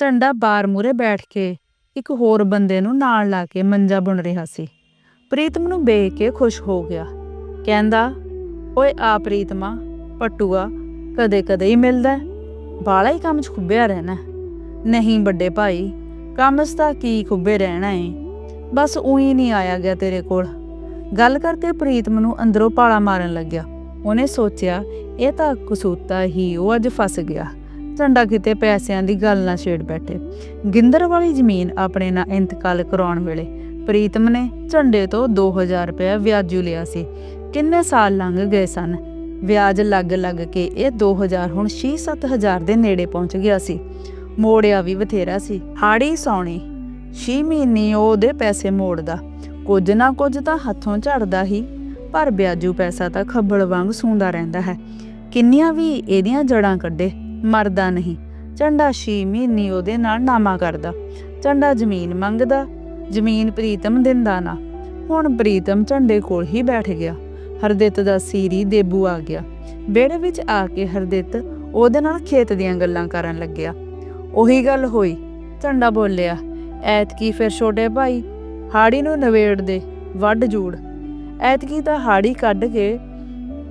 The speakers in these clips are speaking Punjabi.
ਝੰਡਾ ਬਾਰ ਮੂਰੇ ਬੈਠ ਕੇ ਇੱਕ ਹੋਰ ਬੰਦੇ ਨੂੰ ਨਾਲ ਲਾ ਕੇ ਮੰਜਾ ਬੁਣ ਰਿਹਾ ਸੀ। ਪ੍ਰੀਤਮ ਨੂੰ ਵੇਖ ਕੇ ਖੁਸ਼ ਹੋ ਗਿਆ। ਕਹਿੰਦਾ, ਓਏ ਆ ਪ੍ਰੀਤਮਾ ਪਟੂਆ, ਕਦੇ ਕਦੇ ਹੀ ਮਿਲਦਾ ਬਾਲਾ ਹੀ ਕੰਮ 'ਚ ਖੁੱਬਿਆ ਰਹਿਣਾ ਨਹੀਂ ਵੱਡੇ ਭਾਈ, ਕੰਮ 'ਚ ਤਾਂ ਕੀ ਖੁੱਬੇ ਰਹਿਣਾ ਏ। ਬਸ ਉਹੀ ਨਹੀਂ ਆਇਆ ਗਿਆ ਤੇਰੇ ਕੋਲ ਗੱਲ ਕਰਕੇ ਪ੍ਰੀਤਮ ਨੂੰ ਅੰਦਰੋਂ ਪਾਲਾ ਮਾਰਨ ਲੱਗਿਆ। ਉਹਨੇ ਸੋਚਿਆ, ਇਹ ਤਾਂ ਕਸੂਤਾ ਹੀ, ਉਹ ਅੱਜ ਫਸ ਗਿਆ। ਝੰਡਾ ਕਿਤੇ ਪੈਸਿਆਂ ਦੀ ਗੱਲ ਨਾ ਛੇੜ ਬੈਠੇ। ਗਿੰਦਰ ਵਾਲੀ ਜ਼ਮੀਨ ਆਪਣੇ ਨਾਲ ਇੰਤਕਾਲ ਕਰਾਉਣ ਵੇਲੇ ਪ੍ਰੀਤਮ ਨੇ ਝੰਡੇ ਤੋਂ 2000 ਰੁਪਏ ਵਿਆਜੂ ਲਿਆ ਸੀ। ਕਿੰਨੇ ਸਾਲ ਲੰਘ ਗਏ ਸਨ? ਵਿਆਜ ਲੱਗ ਲੱਗ ਕੇ ਇਹ 2000 ਹੁਣ 6-7000 ਦੇ ਨੇੜੇ ਪਹੁੰਚ ਗਿਆ ਸੀ। ਮੋੜਿਆ ਵੀ ਬਥੇਰਾ ਸੀ। ਹਾੜੀ ਸੌਣੀ 6 ਮਹੀਨੇ ਉਹਦੇ ਪੈਸੇ ਮੋੜਦਾ। ਕੁਝ ਨਾ ਕੁਝ ਤਾਂ ਹੱਥੋਂ ਝੜਦਾ ਹੀ, ਪਰ ਵਿਆਜੂ ਪੈਸਾ ਤਾਂ ਖੱਬਲ ਵਾਂਗ ਸੂੰਦਾ ਰਹਿੰਦਾ ਹੈ। ਕਿੰਨੀਆਂ ਵੀ ਇਹਦੀਆਂ ਜੜਾਂ ਕੱਢੇ ਮਰਦਾ ਨਹੀਂ। ਝੰਡਾ 6 ਮਹੀਨੇ ਉਹਦੇ ਨਾਲ ਨਾਮਾ ਕਰਦਾ। ਝੰਡਾ ਜ਼ਮੀਨ ਮੰਗਦਾ, ਜ਼ਮੀਨ ਪ੍ਰੀਤਮ ਦਿੰਦਾ ਨਾ। ਹੁਣ ਪ੍ਰੀਤਮ ਝੰਡੇ ਕੋਲ ਹੀ ਬੈਠ ਗਿਆ। ਹਰਦਿੱਤ ਦਾ ਸੀਰੀ ਦੇਬੂ ਆ ਗਿਆ। ਵਿਹੜੇ ਵਿੱਚ ਆ ਕੇ ਹਰਦਿਤ ਉਹਦੇ ਨਾਲ ਖੇਤ ਦੀਆਂ ਗੱਲਾਂ ਕਰਨ ਲੱਗਿਆ। ਉਹੀ ਗੱਲ ਹੋਈ। ਝੰਡਾ ਬੋਲਿਆ, ਐਤਕੀ ਫਿਰ ਛੋਟੇ ਭਾਈ, ਹਾੜੀ ਨੂੰ ਨਵੇੜ ਦੇ, ਵੱਢ ਜੂੜ। ਐਤਕੀ ਤਾਂ ਹਾੜੀ ਕੱਢ ਕੇ,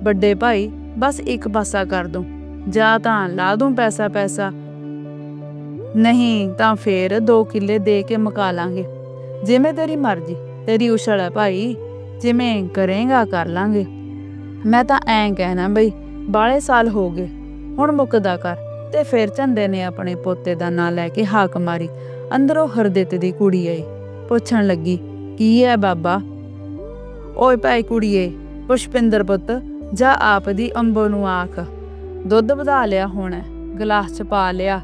ਵੱਡੇ ਭਾਈ, ਬਸ ਇੱਕ ਪਾਸਾ ਕਰ ਦੋ। ਜਾਂ ਤਾਂ ਲਾ ਦੂੰ ਪੈਸਾ ਪੈਸਾ। ਨਹੀਂ ਤਾਂ ਫੇਰ 2 ਕਿੱਲੇ ਦੇ ਕੇ ਮੁਕਾ ਲਾਂਗੇ। ਜਿਵੇਂ ਤੇਰੀ ਮਰਜ਼ੀ, ਤੇਰੀ ਉਛਲ ਹੈ ਭਾਈ, ਜਿਵੇਂ ਕਰੇਗਾ ਕਰ ਲਾਂਗੇ। ਮੈਂ ਤਾਂ ਐਂ ਕਹਿਣਾ ਬਈ ਬਾਲੇ ਸਾਲ ਹੋ ਗਏ, ਹੁਣ ਮੁੱਕਦਾ ਕਰ ਤੇ ਫਿਰ ਝੰਡੇ ਨੇ ਆਪਣੇ ਪੋਤੇ ਦਾ ਨਾਂ ਲੈ ਕੇ ਹਾਕ ਮਾਰੀ। ਅੰਦਰੋਂ ਹਰਦਿੱਤ ਦੀ ਕੁੜੀ ਆਈ, ਪੁੱਛਣ ਲੱਗੀ, ਕੀ ਹੈ ਬਾਬਾ? ਓਏ ਭਾਈ ਕੁੜੀਏ, ਪੁਸ਼ਪਿੰਦਰ ਪੁੱਤ, ਜਾ ਆਪ ਦੀ ਅੰਬੋ ਨੂੰ ਆਖ। ਦੁੱਧ ਵਧਾ ਲਿਆ ਹੁਣ, ਗਲਾਸ ਚ ਪਾ ਲਿਆ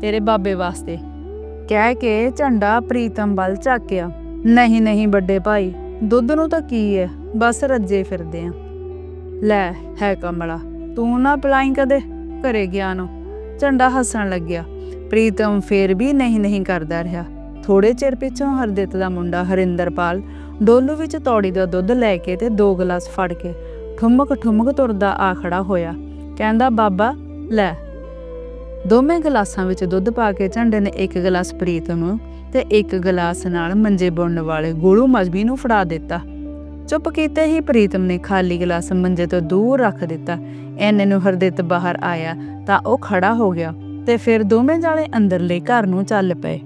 ਤੇਰੇ ਬਾਬੇ ਵਾਸਤੇ। ਕਹਿ ਕੇ ਝੰਡਾ ਪ੍ਰੀਤਮ ਵੱਲ ਝਾਕਿਆ। ਨਹੀਂ ਨਹੀਂ ਵੱਡੇ ਭਾਈ, ਦੁੱਧ ਨੂੰ ਤਾਂ ਕੀ ਹੈ ਬਸ ਰੱਜੇ ਫਿਰਦੇ ਆ। ਲੈ, ਹੈ ਕਮਲਾ, ਤੂੰ ਨਾ ਪਲਾਈ ਕਦੇ ਘਰੇ ਗਿਆ ਨੂੰ। ਝੰਡਾ ਹੱਸਣ ਲੱਗਿਆ। ਪ੍ਰੀਤਮ ਫੇਰ ਵੀ ਨਹੀਂ ਨਹੀਂ ਕਰਦਾ ਰਿਹਾ। ਥੋੜੇ ਚਿਰ ਪਿੱਛੋਂ ਹਰਦਿੱਤ ਦਾ ਮੁੰਡਾ ਹਰਿੰਦਰਪਾਲ ਡੋਲੂ ਵਿੱਚ ਤੌੜੀ ਦਾ ਦੁੱਧ ਲੈ ਕੇ ਤੇ ਦੋ ਗਲਾਸ ਫੜ ਕੇ ਠੁਮਕ ਠੁਮਕ ਤੁਰਦਾ ਆ ਖੜਾ ਹੋਇਆ। ਕਹਿੰਦਾ, ਬਾਬਾ, ਲੈ। ਦੋਵੇਂ ਗਲਾਸਾਂ ਵਿੱਚ ਦੁੱਧ ਪਾ ਕੇ ਝੰਡੇ ਨੇ ਇੱਕ ਗਲਾਸ ਪ੍ਰੀਤਮ ਨੂੰ ਤੇ ਇੱਕ ਗਲਾਸ ਨਾਲ ਮੰਜੇ ਬੁਣਨ ਵਾਲੇ ਗੋਲੂ ਮਜਬੀ ਨੂੰ ਫੜਾ ਦਿੱਤਾ। ਚੁੱਪ ਕੀਤੇ ਹੀ ਪ੍ਰੀਤਮ ਨੇ ਖਾਲੀ ਗਲਾਸ ਮੰਜੇ ਤੋਂ ਦੂਰ ਰੱਖ ਦਿੱਤਾ। ਐਨੇ ਨੂੰ ਹਰਦਿੱਤ ਬਾਹਰ ਆਇਆ ਤਾਂ ਉਹ ਖੜਾ ਹੋ ਗਿਆ ਤੇ ਫਿਰ ਦੋਵੇਂ ਜਾਣੇ ਅੰਦਰਲੇ ਘਰ ਨੂੰ ਚੱਲ ਪਏ।